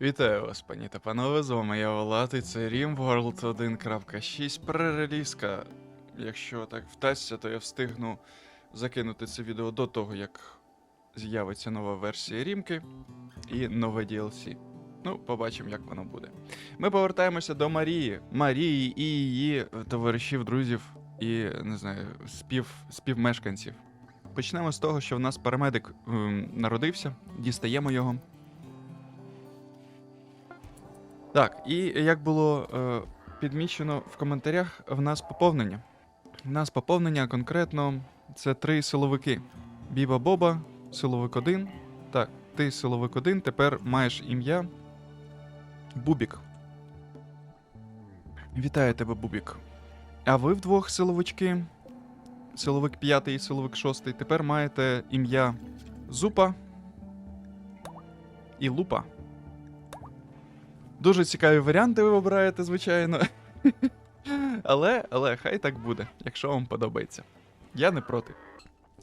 Вітаю вас, пані та панове, з вами я Влад, і це RimWorld 1.6 пререлізка. Якщо так вдасться, то я встигну закинути це відео до того, як з'явиться нова версія Рімки і нове DLC. Ну, побачимо, як воно буде. Ми повертаємося до Марії, Марії і її товаришів, друзів і не знаю, спів, співмешканців. Почнемо з того, що в нас парамедик ем, народився, дістаємо його. Так, і як було е, підмічено в коментарях, в нас поповнення. В нас поповнення конкретно це три силовики: Біба Боба, силовик 1. Так, ти силовик 1, тепер маєш ім'я Бубік. Вітаю тебе, Бубік. А ви вдвох силовички, силовик 5 і силовик 6, тепер маєте ім'я Зупа і Лупа. Дуже цікаві варіанти ви обираєте, звичайно. але, але хай так буде, якщо вам подобається. Я не проти.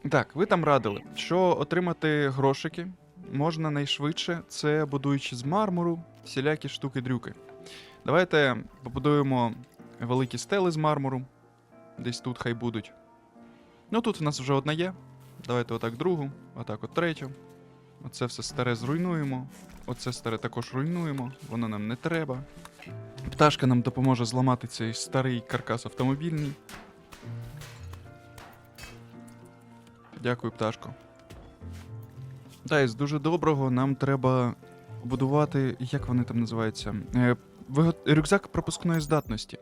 Так, ви там радили, що отримати грошики можна найшвидше, це будуючи з мармуру всілякі штуки-дрюки. Давайте побудуємо великі стели з мармуру. Десь тут хай будуть. Ну тут в нас вже одна є. Давайте отак другу, отак от третю. Оце все старе зруйнуємо. Оце старе також руйнуємо, воно нам не треба. Пташка нам допоможе зламати цей старий каркас автомобільний. Дякую, пташко. Та із дуже доброго нам треба будувати, як вони там називаються? Е, Рюкзак пропускної здатності.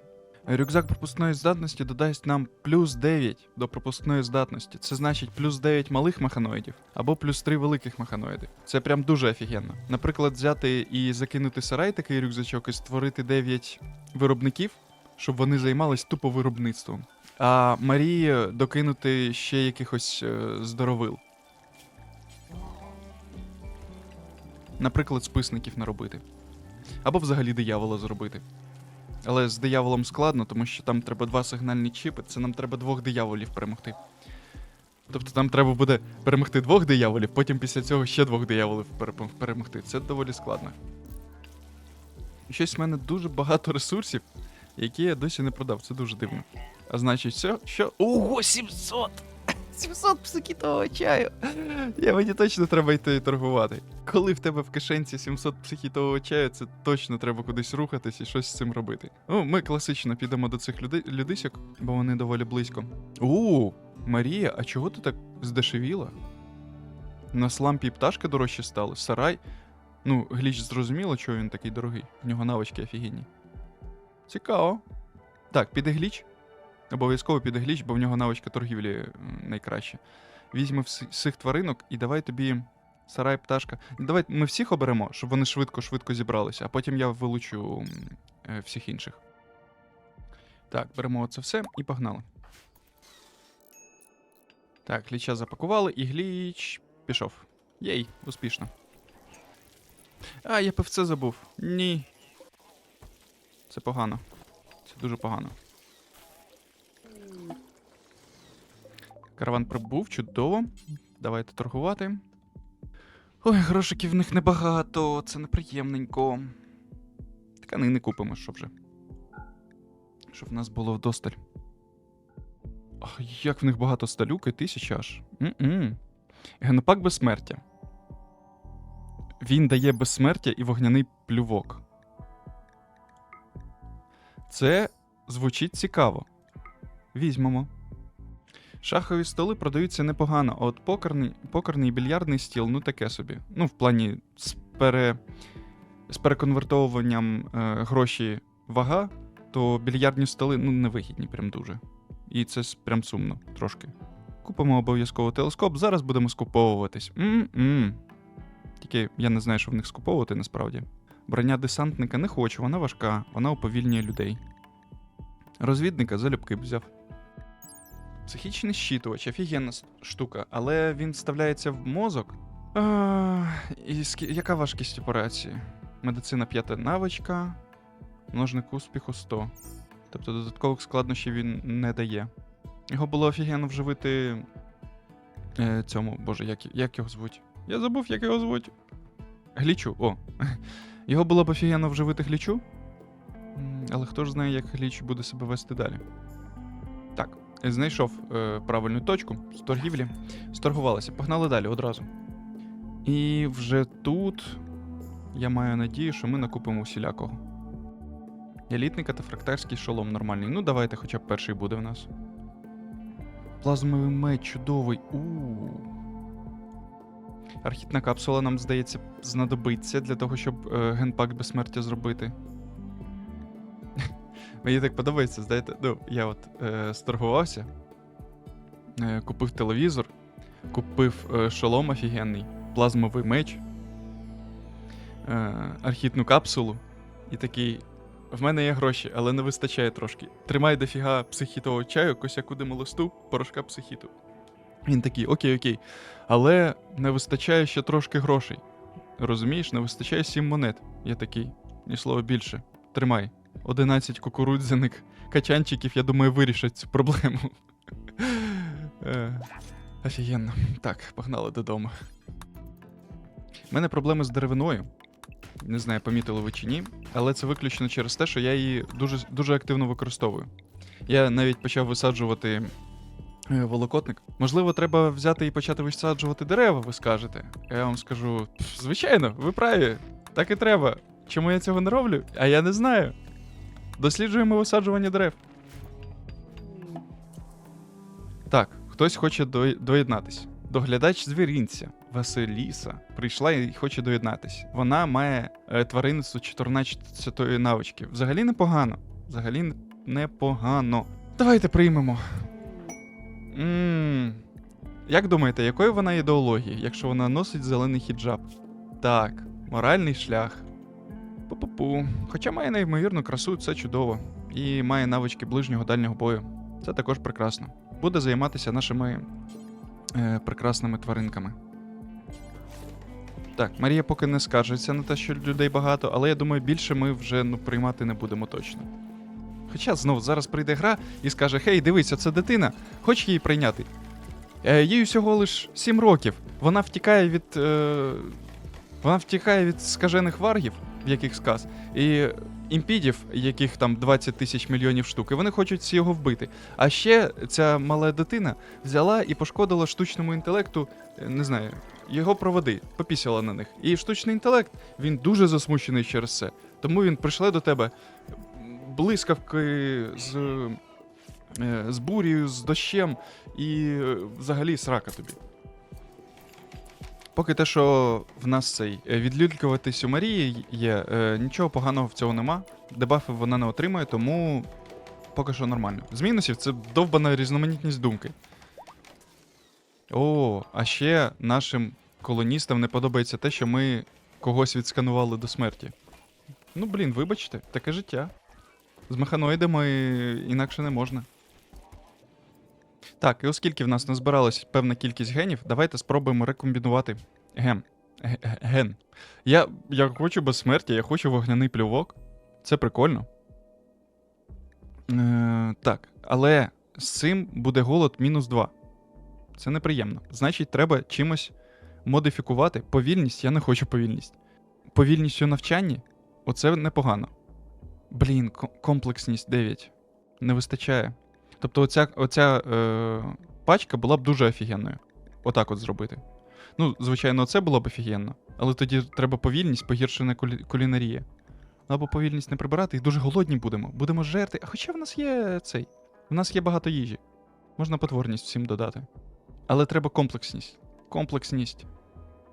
Рюкзак пропускної здатності додасть нам плюс 9 до пропускної здатності. Це значить плюс 9 малих механоїдів або плюс 3 великих механоїди. Це прям дуже офігенно. Наприклад, взяти і закинути сарай такий рюкзачок і створити 9 виробників, щоб вони займались тупо виробництвом. А Марії докинути ще якихось е, здоровил. Наприклад, списників наробити. Або взагалі диявола зробити. Але з дияволом складно, тому що там треба два сигнальні чіпи, це нам треба двох дияволів перемогти. Тобто там треба буде перемогти двох дияволів, потім після цього ще двох дияволів перемогти. Це доволі складно. Щось в мене дуже багато ресурсів, які я досі не продав. Це дуже дивно. А значить, все, що. Ого, 700! 700 психітового чаю! Я мені точно треба йти торгувати. Коли в тебе в кишенці 700 психітового чаю, це точно треба кудись рухатись і щось з цим робити. Ну, ми класично підемо до цих люди... людисьок, бо вони доволі близько. У, Марія, а чого ти так здешевіла? На слампі пташки дорожчі стали. Сарай. Ну, гліч зрозуміло, чого він такий дорогий. В нього навички офігенні. Цікаво. Так, піде гліч. Обов'язково піде гліч, бо в нього навичка торгівлі найкраща. Візьми всіх тваринок і давай тобі сарай, пташка. Давай ми всіх оберемо, щоб вони швидко-швидко зібралися, а потім я вилучу е, всіх інших. Так, беремо це все і погнали. Так, гліча запакували, і гліч пішов. Єй, успішно. А, я певце забув. Ні. Це погано. Це дуже погано. Караван прибув, чудово. Давайте торгувати. Ой, грошиків в них небагато, це неприємненько. Тканини купимо, що вже. Щоб в нас було вдосталь. Ах, як в них багато сталюки, тисяча аж. М-м. Генопак безсмертя. Він дає безсмертя і вогняний плювок. Це звучить цікаво. Візьмемо. Шахові столи продаються непогано, а от покерний, покерний більярдний стіл, ну таке собі. Ну, в плані з, пере, з переконвертовуванням е, гроші вага, то більярдні столи ну, невигідні прям дуже. І це прям сумно трошки. Купимо обов'язково телескоп, зараз будемо скуповуватись. М-м. Тільки я не знаю, що в них скуповувати насправді. Броня десантника не хочу, вона важка, вона уповільнює людей. Розвідника залюбки б взяв. Психічний щитувач, офігенна штука, але він вставляється в мозок. А, і скі- яка важкість операції? Медицина п'ята навичка, множник успіху 100. Тобто додаткових складнощів він не дає. Його було офігенно вживити е, цьому, боже, як, як його звуть? Я забув, як його звуть. Глічу, о. Його було б офігенно вживити глічу. Але хто ж знає, як гліч буде себе вести далі. Знайшов е, правильну точку з торгівлі. Сторгувалися. Погнали далі одразу. І вже тут я маю надію, що ми накупимо усілякого. Елітний катафрактарський шолом нормальний. Ну, давайте, хоча б перший буде в нас. Плазмовий меч чудовий. у Архітна капсула, нам здається, знадобиться для того, щоб е, генпак безсмертя зробити. Мені так подобається, знаєте, ну, я от е, сторгувався, е, купив телевізор, купив е, шолом офігенний, плазмовий меч, е, архітну капсулу і такий. В мене є гроші, але не вистачає трошки. Тримай дофіга психітового чаю, косяку демолисту, порошка психіту. Він такий, окей, окей. Але не вистачає ще трошки грошей. Розумієш, не вистачає 7 монет. Я такий, ні слова більше. Тримай. 11 кукурудзяник качанчиків, я думаю, вирішать цю проблему. Е, Офігенно. Так, погнали додому. У мене проблеми з деревиною. Не знаю, помітили ви чи ні, але це виключно через те, що я її дуже, дуже активно використовую. Я навіть почав висаджувати е, волокотник. Можливо, треба взяти і почати висаджувати дерева, ви скажете. Я вам скажу: звичайно, ви праві, так і треба. Чому я цього не роблю? А я не знаю. Досліджуємо висаджування дерев. Так, хтось хоче дої- доєднатись. Доглядач звірінця Василіса прийшла і хоче доєднатись. Вона має е, тваринництво 14 навички. Взагалі непогано. Взагалі непогано. Давайте приймемо. м Як думаєте, якої вона ідеології, якщо вона носить зелений хіджаб? Так, моральний шлях. Пу-пу-пу. Хоча має неймовірну красу, це чудово. І має навички ближнього дальнього бою. Це також прекрасно. Буде займатися нашими е, прекрасними тваринками. Так, Марія поки не скаржиться на те, що людей багато, але я думаю, більше ми вже ну, приймати не будемо точно. Хоча знову зараз прийде гра і скаже: Хей, дивися, це дитина, хоч її прийняти. Е, їй всього лиш 7 років. Вона втікає від. Е, вона втікає від скажених варгів, яких сказ, і імпідів, яких там 20 тисяч мільйонів штук, і вони хочуть всі його вбити. А ще ця мала дитина взяла і пошкодила штучному інтелекту, е, не знаю, його проводи, попісяла на них. І штучний інтелект, він дуже засмучений через це. Тому він прийшли до тебе блискавки з, е, з бурію, з дощем і е, взагалі срака тобі. Поки те, що в нас цей е, відлюдькуватись у Марії є, е, нічого поганого в цього нема. Дебафи вона не отримує, тому поки що нормально. З мінусів це довбана різноманітність думки. О, а ще нашим колоністам не подобається те, що ми когось відсканували до смерті. Ну, блін, вибачте, таке життя. З механоїдами інакше не можна. Так, і оскільки в нас назбиралась певна кількість генів, давайте спробуємо рекомбінувати ген. Ге- ге- Ген. Я, я хочу безсмертя, я хочу вогняний плювок. Це прикольно. Е, так, але з цим буде голод мінус 2. Це неприємно. Значить, треба чимось модифікувати. Повільність, я не хочу повільність. Повільність у навчанні оце непогано. Блін, комплексність 9. Не вистачає. Тобто, оця, оця е, пачка була б дуже офігенною. Отак от зробити. Ну, звичайно, це було б офігенно, але тоді треба повільність, погіршена кулі- кулінарія. Або повільність не прибирати, і дуже голодні будемо. Будемо жерти. А хоча в нас є цей. В нас є багато їжі. Можна потворність всім додати. Але треба комплексність. Комплексність.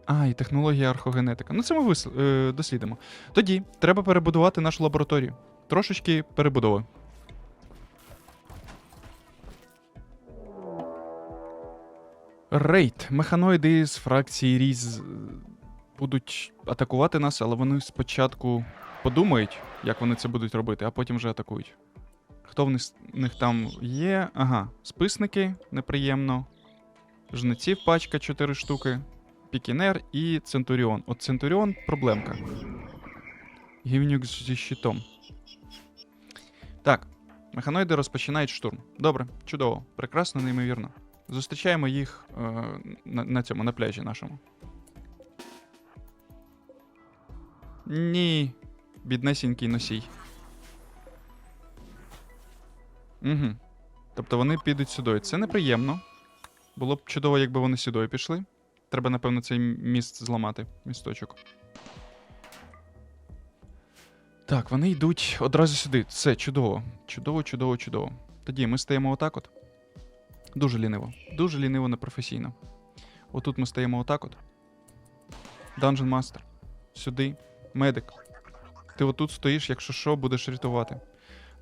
А, і технологія архогенетика. Ну, це ми вис... е, дослідимо. Тоді треба перебудувати нашу лабораторію. Трошечки перебудови. Рейд. Механоїди з фракції Різ е, будуть атакувати нас, але вони спочатку подумають, як вони це будуть робити, а потім вже атакують. Хто в них, там є? Ага, списники неприємно. Жнеців пачка 4 штуки. Пікінер і Центуріон. От Центуріон проблемка. Гівнюк зі щитом. Так, механоїди розпочинають штурм. Добре, чудово, прекрасно, неймовірно. Зустрічаємо їх е, на, на цьому, на пляжі нашому. Ні. Біднесінький носій. Угу. Тобто вони підуть сюди. Це неприємно. Було б чудово, якби вони сюди пішли. Треба, напевно, цей міст зламати, місточок. Так, вони йдуть одразу сюди. Все, чудово. Чудово, чудово, чудово. Тоді ми стаємо отак от. Дуже ліниво. Дуже ліниво, непрофесійно. Отут ми стаємо отак от. Dungeon Master. Сюди. Медик. Ти отут стоїш, якщо що, будеш рятувати.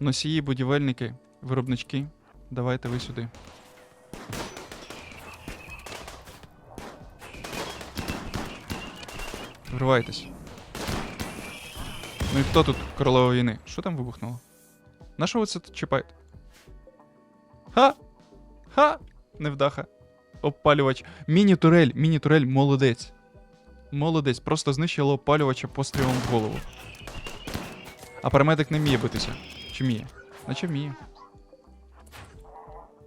Носії, будівельники, виробнички. Давайте ви сюди. Вривайтесь. Ну і хто тут королева війни? Що там вибухнуло? На що ви це чіпаєте? Ха! Ха! Невдаха. Обпалювач. Міні-турель, міні-турель, молодець. Молодець, просто знищило опалювача пострілом в голову. А парамедик не вміє битися. Чи вміє? Наче вміє.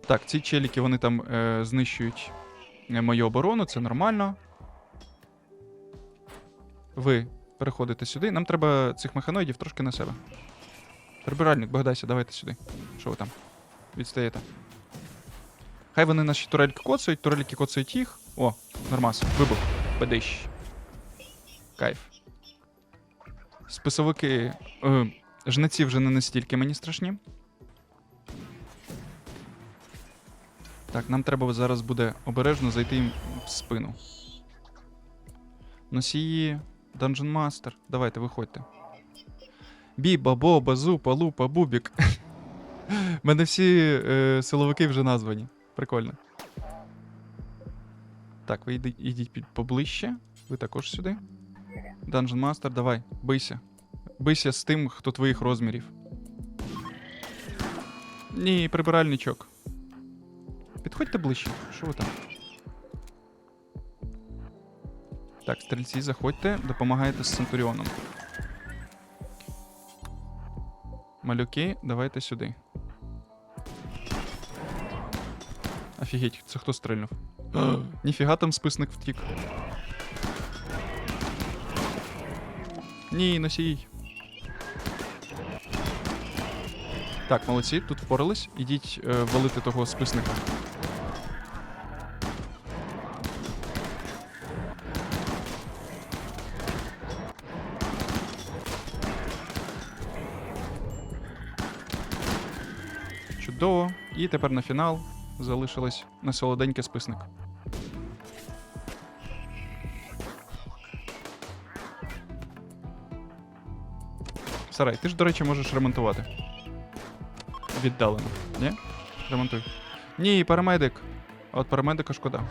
Так, ці челіки вони там е, знищують е, мою оборону, це нормально. Ви переходите сюди. Нам треба цих механоїдів трошки на себе. Прибиральник, Богдайся, давайте сюди. Що ви там? Відстаєте. Хай вони наші турельки коцають, турельки коцають їх. О, нормас. Вибух. Бедищ. Кайф. Списовики. Е, жнеці вже не настільки мені страшні. Так, нам треба зараз буде обережно зайти їм в спину. Носії, Dungeon Master. Давайте, виходьте. Бі, бабо, базу, палу, пабубік. У мене всі е, силовики вже названі. Прикольно. Так, ви йдіть поближче. Ви також сюди. Dungeon Master, давай, бийся. Бийся з тим, хто твоїх розмірів. Ні, прибиральничок. Підходьте ближче. Що ви там? Так, стрільці, заходьте, допомагайте з Центуріоном. Малюки, давайте сюди. Офігеть, це хто стрельнув? Ніфіга там списник втік. Ні, носій. Так, молодці, тут впорались. Ідіть е, валити того списника. Чудово. І тепер на фінал залишилось на солоденький списник. Сарай, ти ж, до речі, можеш ремонтувати. Віддалено. Ні? Ремонтуй. Ні, парамедик. От парамедика шкода.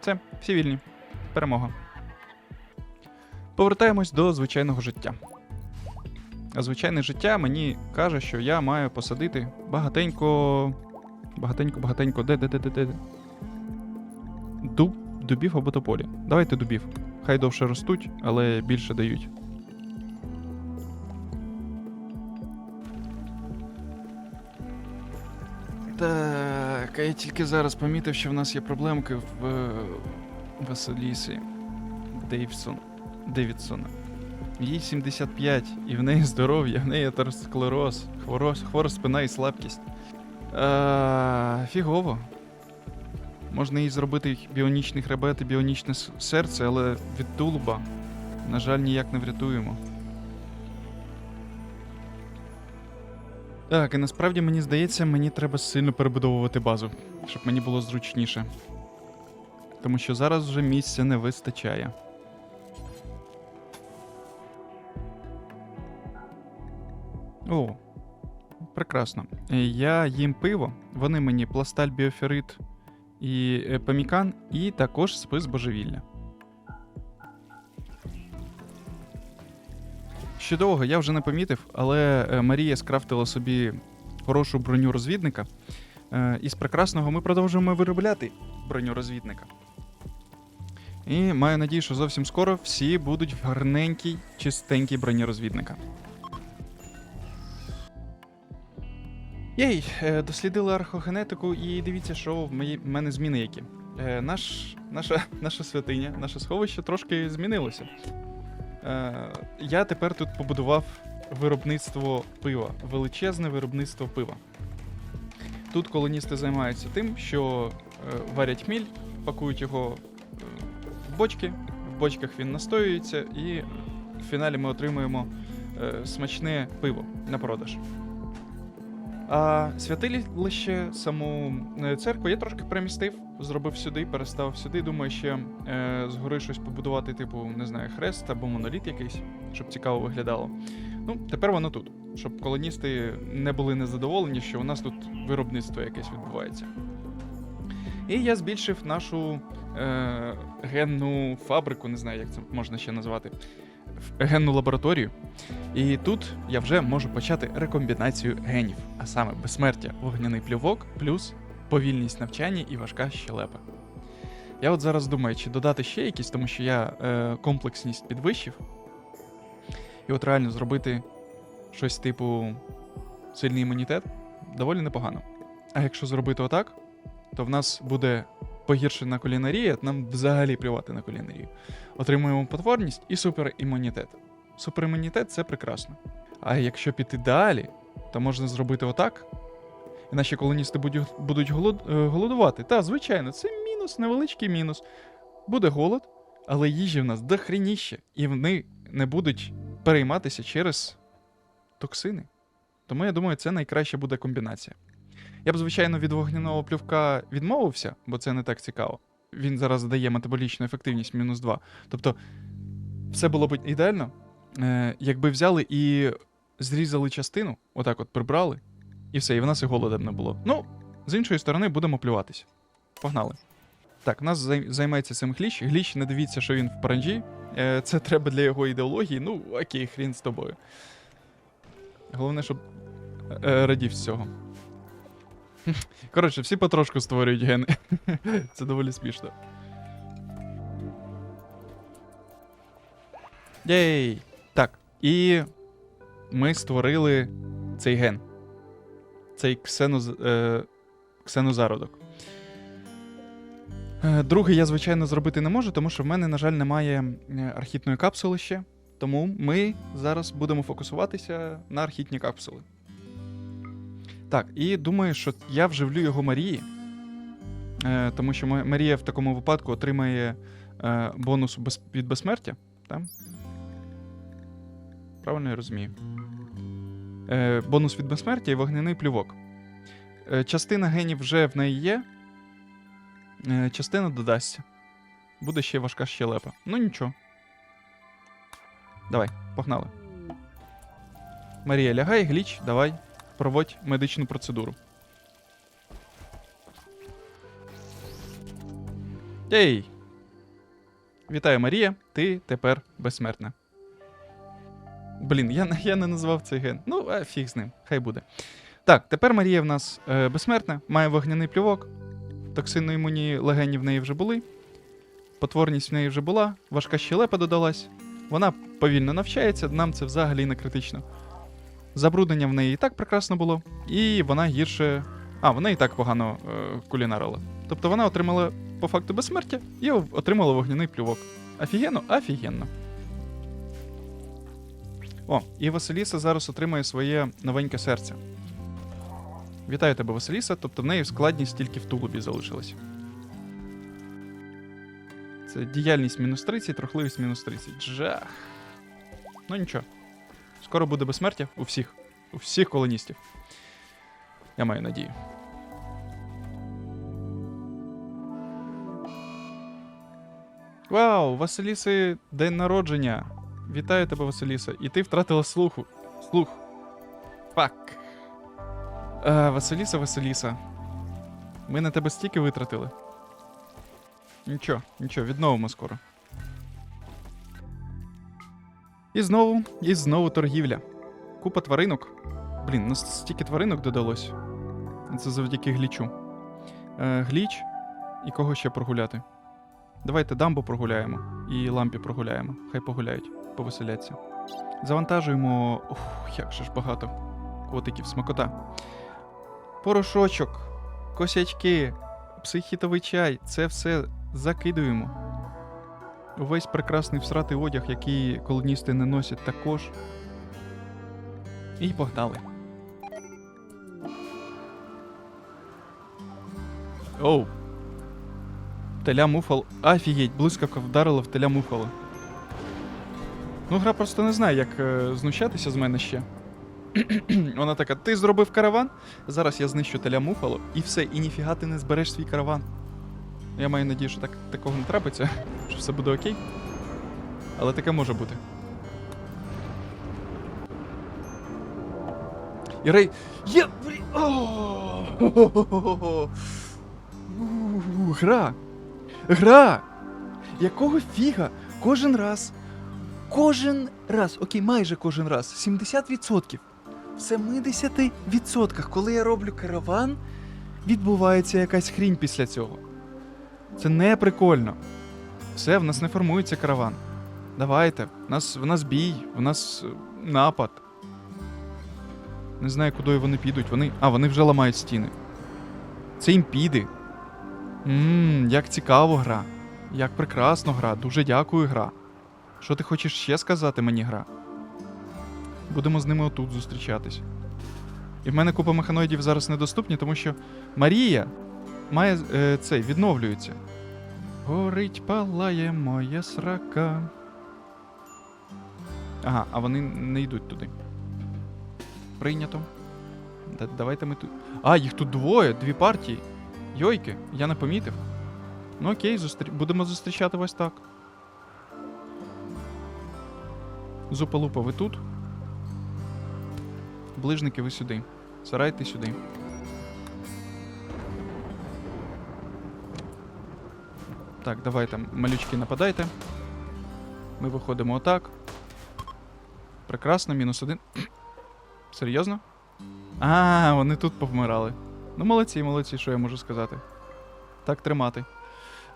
Це, всі вільні. Перемога. Повертаємось до звичайного життя. А звичайне життя мені каже, що я маю посадити багатенько. Багатенько, багатенько. Де, де, де, де, де? Дуб, дубів або тополі. Давайте дубів. Хай довше ростуть, але більше дають. Так, а я тільки зараз помітив, що в нас є проблемки в е, Василісі Дейвсон. Девідсона. Їй 75, і в неї здоров'я, в неї атеросклероз, хвора, спина і слабкість. А, фігово. Можна їй зробити біонічний хребет і біонічне серце, але від тулуба, на жаль, ніяк не врятуємо. Так, і насправді мені здається, мені треба сильно перебудовувати базу, щоб мені було зручніше. Тому що зараз вже місця не вистачає. О, прекрасно. Я їм пиво, вони мені пласталь біоферит і е, памікан, і також спис божевілля. Ще довго я вже не помітив, але е, Марія скрафтила собі хорошу броню розвідника. Е, Із прекрасного ми продовжуємо виробляти броню розвідника. І маю надію, що зовсім скоро всі будуть в гарненькій, чистенькій броні розвідника. Єй, е, дослідили архогенетику і дивіться, що в мене зміни які. е, наш, наша, наша святиня, наше сховище трошки змінилося. Е, я тепер тут побудував виробництво пива, величезне виробництво пива. Тут колоністи займаються тим, що варять хміль, пакують його в бочки, в бочках він настоюється, і в фіналі ми отримуємо смачне пиво на продаж. А святилище, саму е, церкву я трошки перемістив, зробив сюди, переставив сюди. Думаю, ще е, згори щось побудувати, типу, не знаю, хрест або моноліт якийсь, щоб цікаво виглядало. Ну, тепер воно тут, щоб колоністи не були незадоволені, що у нас тут виробництво якесь відбувається. І я збільшив нашу е, генну фабрику, не знаю, як це можна ще назвати, генну лабораторію. І тут я вже можу почати рекомбінацію генів, а саме безсмертя, вогняний плювок, плюс повільність навчання і важка щелепа. Я от зараз думаю, чи додати ще якісь, тому що я е, комплексність підвищив. І от реально зробити щось типу сильний імунітет доволі непогано. А якщо зробити отак, то в нас буде погіршена кулінарія, нам взагалі плювати на кулінарію. Отримуємо потворність і суперімунітет. Суперімунітет це прекрасно. А якщо піти далі, то можна зробити отак. І наші колоністи будуть, е, голодувати. Та, звичайно, це мінус, невеличкий мінус. Буде голод, але їжі в нас дохреніще, і вони не будуть перейматися через токсини. Тому я думаю, це найкраща буде комбінація. Я б, звичайно, від вогняного плювка відмовився, бо це не так цікаво. Він зараз дає метаболічну ефективність мінус 2. Тобто, все було б ідеально, е, якби взяли і зрізали частину, отак от прибрали, і все, і в нас і голода б не було. Ну, з іншої сторони, будемо плюватися. Погнали. Так, нас зай- займається цим гліч. Гліч, не дивіться, що він в паранджі. Е, це треба для його ідеології. Ну, окей, хрін з тобою. Головне, щоб е, радів з цього. Коротше, всі потрошку створюють гени. Це доволі смішно. Єй! Так, і ми створили цей ген. Цей ксеноз... е... ксенозародок. Е, Другий я, звичайно, зробити не можу, тому що в мене, на жаль, немає архітної капсули ще. Тому ми зараз будемо фокусуватися на архітні капсули. Так, і думаю, що я вживлю його Марії. Е, тому що Марія в такому випадку отримає е, бонус від безсмертя. Так? Правильно я розумію. Е, бонус від безсмертя і вогняний плювок. Е, частина генів вже в неї є. Е, частина додасться. Буде ще важка щелепа. Ну нічого. Давай, погнали. Марія, лягай, гліч, давай, проводь медичну процедуру. Ей! Вітаю, Марія, ти тепер безсмертна. Блін, я, я не назвав цей ген. Ну, а фіг з ним, хай буде. Так, тепер Марія в нас е, безсмертна, має вогняний плювок, токсинно-імунні легені в неї вже були, потворність в неї вже була, важка щелепа додалась. Вона повільно навчається, нам це взагалі не критично. Забруднення в неї і так прекрасно було, і вона гірше. А, вона і так погано е, кулінарила. Тобто вона отримала по факту безсмертя і отримала вогняний плювок. Офігенно, офігенно. О, і Василіса зараз отримує своє новеньке серце. Вітаю тебе, Василіса. Тобто в неї складність тільки в тулубі залишилась. Це діяльність мінус 30, трохливість мінус 30. Жах. Ну нічого. Скоро буде безсмертя у всіх. У всіх колоністів. Я маю надію. Вау, Василіси день народження. Вітаю тебе, Василіса. І ти втратила слуху. Слух. Фак. Е, Василіса, Василіса. Ми на тебе стільки витратили. Нічого, нічого, відновимо скоро. І знову, і знову торгівля. Купа тваринок. Блін, нас стільки тваринок додалось. Це завдяки глічу. Е, гліч і кого ще прогуляти. Давайте дамбу прогуляємо і лампі прогуляємо. Хай погуляють, повеселяться. Завантажуємо. Ух, як же ж багато котиків, смакота. Порошочок, косячки, психітовий чай, це все закидуємо. Увесь прекрасний всратий одяг, який колоністи не носять також. І погнали. Оу. Теля муфал. Офігеть, блискавка вдарила в теля муфала. Ну, гра просто не знає, як е, знущатися з мене ще. Вона така: ти зробив караван, зараз я знищу теля муфало, і все, і ніфіга ти не збереш свій караван. Я маю надію, що так, такого не трапиться, що все буде окей. Але таке може бути. І Рей. Є! Гра! Гра! Якого фіга? Кожен раз. Кожен раз, окей, майже кожен раз. 70%. В 70%, коли я роблю караван, відбувається якась хрінь після цього. Це не прикольно. Все, в нас не формується караван. Давайте, в нас, в нас бій, в нас е, напад. Не знаю, куди вони підуть. Вони. А, вони вже ламають стіни. Це імпіди. Ммм, як цікаво гра. Як прекрасно гра. Дуже дякую, гра. Що ти хочеш ще сказати мені, гра? Будемо з ними отут зустрічатись. І в мене купа механоїдів зараз недоступні, тому що Марія має е, цей відновлюється. Горить палає моя срака. Ага, а вони не йдуть туди. Прийнято. Да, давайте ми тут. А, їх тут двоє, дві партії. Йойки, я не помітив. Ну окей, зустрі... будемо зустрічати ось так. Зупа-лупа, ви тут? Ближники, ви сюди. Сарай, ти сюди. Так, давайте, малючки, нападайте. Ми виходимо отак. Прекрасно, мінус один. Серйозно? А, вони тут повмирали. Ну, молодці, молодці, що я можу сказати. Так тримати.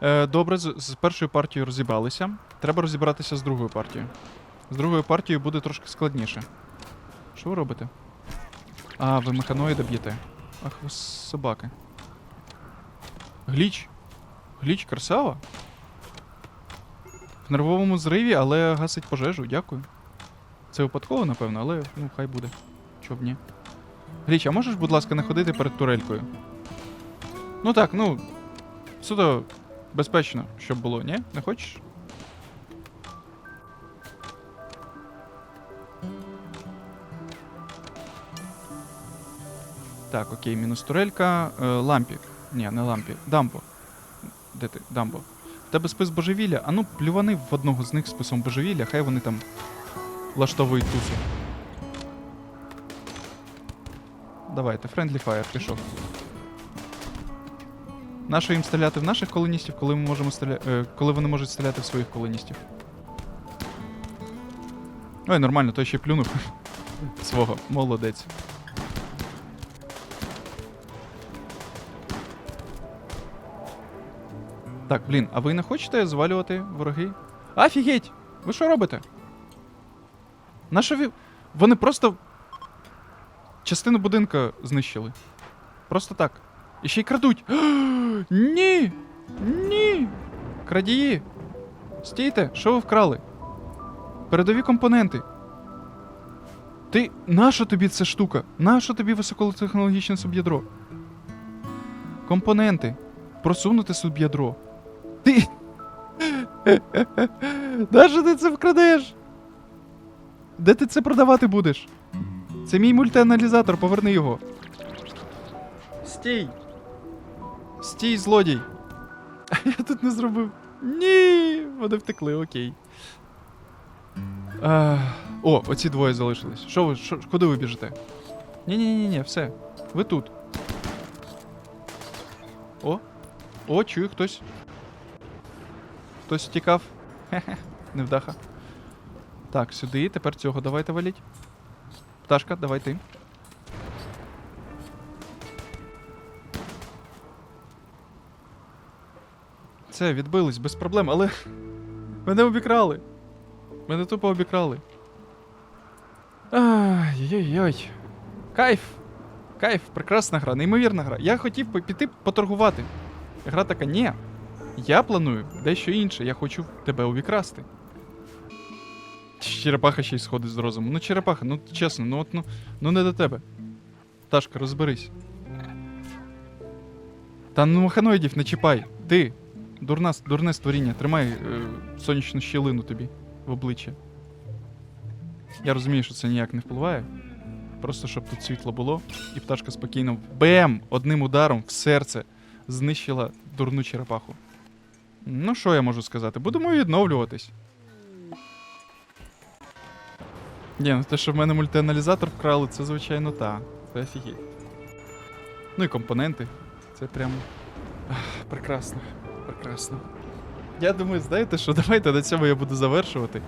Е, добре, з, з першою партією розібралися. Треба розібратися з другою партією. З другою партією буде трошки складніше. Що ви робите? А, ви механоїда б'єте. Ах, ви собаки. Гліч. Гліч красава. В нервовому зриві, але гасить пожежу, дякую. Це випадково, напевно, але ну хай буде. Чоб ні. Гліч, а можеш, будь ласка, не ходити перед турелькою? Ну так, ну. Суто безпечно, щоб було, ні? Не хочеш? Так, окей, мінус турелька. Е, лампі. Ні, не лампі. Дамбо. Де ти? Дамбо. В тебе спис божевілля. А ну, плювани в одного з них списом божевілля, хай вони там влаштовують тусу. Давайте, Friendly Fire, пішов. Нащо їм стріляти в наших колоністів, коли ми можемо стріля... е, коли вони можуть стріляти в своїх колоністів? Ой, нормально, той ще плюнув. Свого, молодець. Так, блін, а ви не хочете звалювати вороги? Офігеть! Ви що робите? Нащо ви. Вони просто. Частину будинка знищили. Просто так. І ще й крадуть. Ні! Ні! Крадії! Стійте, що ви вкрали? Передові компоненти. Ти. Наша тобі ця штука? Наша тобі високотехнологічне суб'ядро? Компоненти. Просунути суб'ядро. Ти. Нащо ти це вкрадеш? Де ти це продавати будеш? Це мій мультианалізатор, поверни його. Стій! Стій, злодій! А я тут не зробив. Ні! Вони втекли, окей. А, о, оці двоє залишились. Що ви, що, куди ви біжите? Ні-ні-ні, все. Ви тут. О! О, чую хтось. Хтось втікав. Хе-хе, невдаха. Так, сюди, тепер цього давайте валіть. Пташка, давай ти. Це, відбились без проблем, але. Мене обікрали. Мене тупо обікрали. Ай-яй-яй. Кайф. Кайф, прекрасна гра, неймовірна гра. Я хотів піти поторгувати. Гра така, ні. Я планую дещо інше, я хочу тебе увікрасти. Черепаха ще й сходить з розуму. Ну, черепаха, ну чесно, ну от ну, ну не до тебе. Ташка, розберись. Та ну маханоїдів не чіпай. Ти, дурна, дурне створіння, тримай е, сонячну щілину тобі в обличчя. Я розумію, що це ніяк не впливає. Просто щоб тут світло було, і пташка спокійно бем! Одним ударом в серце знищила дурну черепаху. Ну, що я можу сказати? Будемо відновлюватись. Ні, ну те, що в мене мультианалізатор вкрали, це звичайно та. Це офігеть. Ну і компоненти. Це прям. прекрасно. Прекрасно. Я думаю, знаєте що, давайте на цьому я буду завершувати.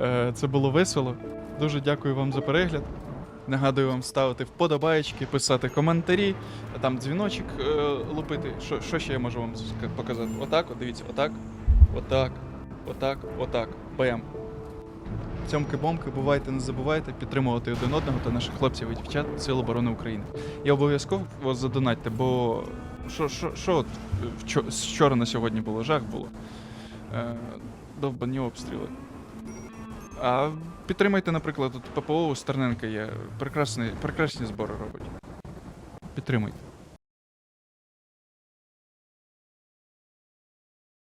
Е, Це було весело. Дуже дякую вам за перегляд. Нагадую вам ставити вподобаєчки, писати коментарі, там дзвіночок е, лупити. Що, що ще я можу вам показати? Отак, от дивіться, отак, отак, отак, отак. Бем. Цьомки-бомки, бувайте, не забувайте підтримувати один одного та наших хлопців і дівчат Сил оборони України. І обов'язково задонатьте, бо що, що, що от з вчора на сьогодні було? Жах було. Е, довбані обстріли. А підтримайте, наприклад, от ППО у Стерненка є. Прекрасний, прекрасні збори робить. Підтримуйте.